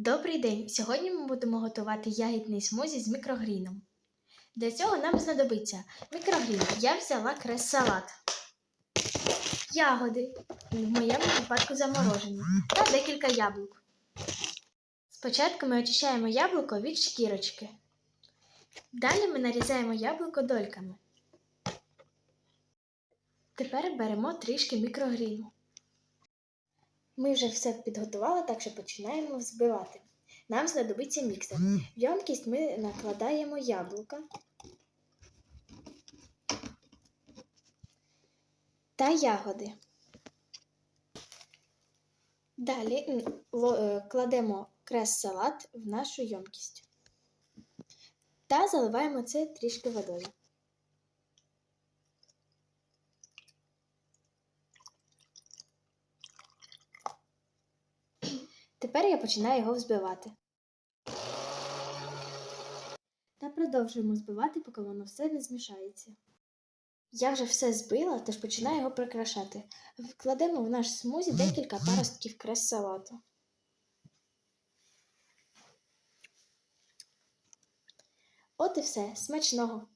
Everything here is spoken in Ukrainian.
Добрий день! Сьогодні ми будемо готувати ягідний смузі з мікрогріном. Для цього нам знадобиться мікрогрін. Я взяла крес-салат, ягоди, в моєму випадку заморожені, та декілька яблук. Спочатку ми очищаємо яблуко від шкірочки. Далі ми нарізаємо яблуко дольками. Тепер беремо трішки мікрогріну. Ми вже все підготували, так що починаємо взбивати. Нам знадобиться міксер. В ємкість ми накладаємо яблука та ягоди. Далі е, кладемо крес-салат в нашу ємкість та заливаємо це трішки водою. Тепер я починаю його взбивати. Та продовжуємо збивати, поки воно все не змішається. Я вже все збила, тож починаю його прикрашати. Вкладемо в наш смузі декілька паростків крес-салату. От і все. Смачного!